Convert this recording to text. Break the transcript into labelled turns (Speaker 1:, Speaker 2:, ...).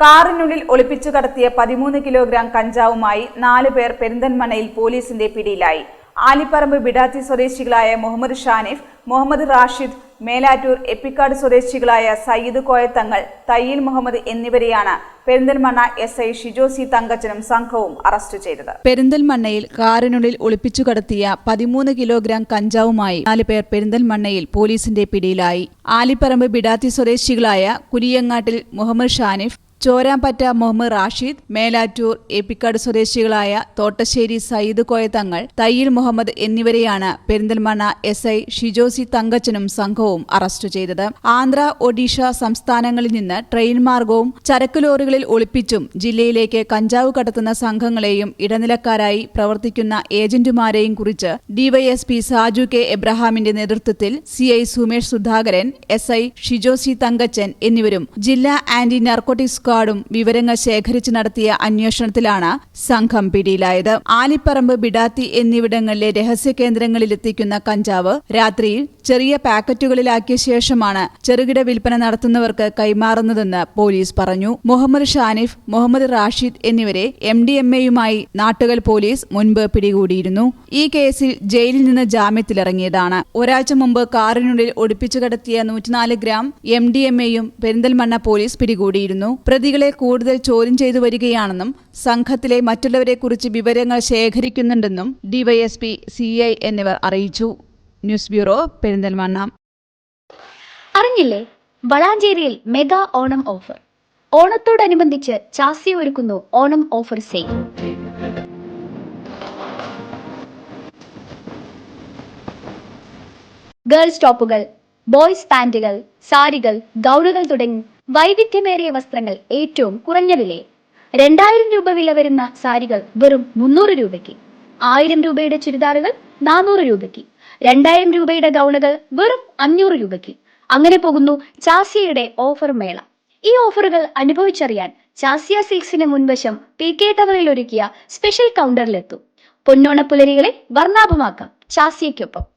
Speaker 1: കാറിനുള്ളിൽ ഒളിപ്പിച്ചു കടത്തിയ പതിമൂന്ന് കിലോഗ്രാം കഞ്ചാവുമായി നാല് പേർ പെരിന്തൽമണ്ണയിൽ പോലീസിന്റെ പിടിയിലായി. ആലിപ്പറമ്പ് ബിഡാത്തി സ്വദേശികളായ മുഹമ്മദ് ഷാനിഫ് മുഹമ്മദ് റാഷിദ് മേലാറ്റൂർ എപ്പിക്കാട് സ്വദേശികളായ സയ്യിദ് കോയത്തങ്ങൾ തയ്യിൽ മുഹമ്മദ് എന്നിവരെയാണ് Perinthalmanna S I Shijo C തങ്കച്ചനും സംഘവും അറസ്റ്റ് ചെയ്തത്. പെരിന്തൽമണ്ണയിൽ കാറിനുള്ളിൽ ഒളിപ്പിച്ചു കടത്തിയ പതിമൂന്ന് കിലോഗ്രാം കഞ്ചാവുമായി നാല് പേർ പെരിന്തൽമണ്ണയിൽ പോലീസിന്റെ പിടിയിലായി. ആലിപ്പറമ്പ് ബിഡാത്തി സ്വദേശികളായ കുരിയങ്ങാട്ടിൽ മുഹമ്മദ് ഷാനിഫ് ചോരാമ്പറ്റ മുഹമ്മദ് റാഷിദ് മേലാറ്റൂർ ഏപ്പിക്കാട് സ്വദേശികളായ തോട്ടശ്ശേരി സയ്യിദ് കോയത്തങ്ങൾ തയ്യിൽ മുഹമ്മദ് എന്നിവരെയാണ് പെരിന്തൽമണ്ണ എസ് ഐ ഷിജോസി തങ്കച്ചനും സംഘവും അറസ്റ്റ് ചെയ്തത്. ആന്ധ്ര ഒഡീഷ സംസ്ഥാനങ്ങളിൽ നിന്ന് ട്രെയിൻ മാർഗവും ചരക്ക് ലോറികളിൽ ഒളിപ്പിച്ചും ജില്ലയിലേക്ക് കഞ്ചാവ് കടത്തുന്ന സംഘങ്ങളെയും ഇടനിലക്കാരായി പ്രവർത്തിക്കുന്ന ഏജന്റുമാരെയും കുറിച്ച് ഡിവൈഎസ്പി സാജു കെ എബ്രഹാമിന്റെ നേതൃത്വത്തിൽ CI Sumesh Sudhakaran S I Shijo C Thankachan എന്നിവരും ജില്ലാ ആന്റി നാർക്കോട്ടിക് സ്ക്വാഡും വിവരങ്ങൾ ശേഖരിച്ച് നടത്തിയ അന്വേഷണത്തിലാണ് സംഘം പിടിയിലായത്. ആലിപ്പറമ്പ് ബിഡാത്തി എന്നിവിടങ്ങളിലെ രഹസ്യ കേന്ദ്രങ്ങളിലെത്തിക്കുന്ന കഞ്ചാവ് രാത്രിയിൽ ചെറിയ പാക്കറ്റുകളിലാക്കിയ ശേഷമാണ് ചെറുകിട വിൽപ്പന നടത്തുന്നവർക്ക് കൈമാറുന്നതെന്ന് പോലീസ് പറഞ്ഞു. മുഹമ്മദ് ഷാനിഫ് മുഹമ്മദ് റാഷിദ് എന്നിവരെ എം ഡി എം എയുമായി നാട്ടുകൽ പോലീസ് മുൻപ് പിടികൂടിയിരുന്നു. ഈ കേസിൽ ജയിലിൽ നിന്ന് ജാമ്യത്തിലിറങ്ങിയതാണ്. ഒരാഴ്ച മുമ്പ് കാറിനുള്ളിൽ ഒടിപ്പിച്ചു കടത്തിയ നൂറ്റിനാല് ഗ്രാം എം ഡി എം എയും പെരിന്തൽമണ്ണ പോലീസ് പിടികൂടിയിരുന്നു. പ്രതികളെ കൂടുതൽ ചോദ്യം ചെയ്തു വരികയാണെന്നും സംഘത്തിലെ മറ്റുള്ളവരെക്കുറിച്ച് വിവരങ്ങൾ ശേഖരിക്കുന്നുണ്ടെന്നും ഡിവൈഎസ്പി സി ഐ എന്നിവർ അറിയിച്ചു. News bureau Perinthalmanna.
Speaker 2: അറിഞ്ഞില്ലേ? വളാഞ്ചേരിയിൽ മെഗാ ഓണം ഓഫർ. ഓണത്തോടനുബന്ധിച്ച് ചാസി ഒരുക്കുന്നു ഓണം ഓഫർ സെയിൽ. ഗേൾസ് ടോപ്പുകൾ. ബോയ്സ് പാൻറുകൾ സാരികൾ ഗൗണുകൾ തുടങ്ങി വൈവിധ്യമേറിയ വസ്ത്രങ്ങൾ ഏറ്റവും കുറഞ്ഞ വിലയിൽ. രണ്ടായിരം രൂപ വില വരുന്ന സാരികൾ വെറും മുന്നൂറ് രൂപയ്ക്ക്. ആയിരം രൂപയുടെ ചുരിദാറുകൾ നാനൂറ് രൂപയ്ക്ക്. രണ്ടായിരം രൂപയുടെ ഗൗണുകൾ വെറും അഞ്ഞൂറ് രൂപയ്ക്ക്. അങ്ങനെ പോകുന്നു ചാസിയയുടെ ഓഫർ മേള. ഈ ഓഫറുകൾ അനുഭവിച്ചറിയാൻ ചാസിയ സിൽക്സിന് മുൻവശം പി കെ ടവറിൽ ഒരുക്കിയ സ്പെഷ്യൽ കൗണ്ടറിലെത്തും. പൊന്നോണ പുലരികളെ വർണാഭമാക്കാം ചാസിയയ്ക്കൊപ്പം.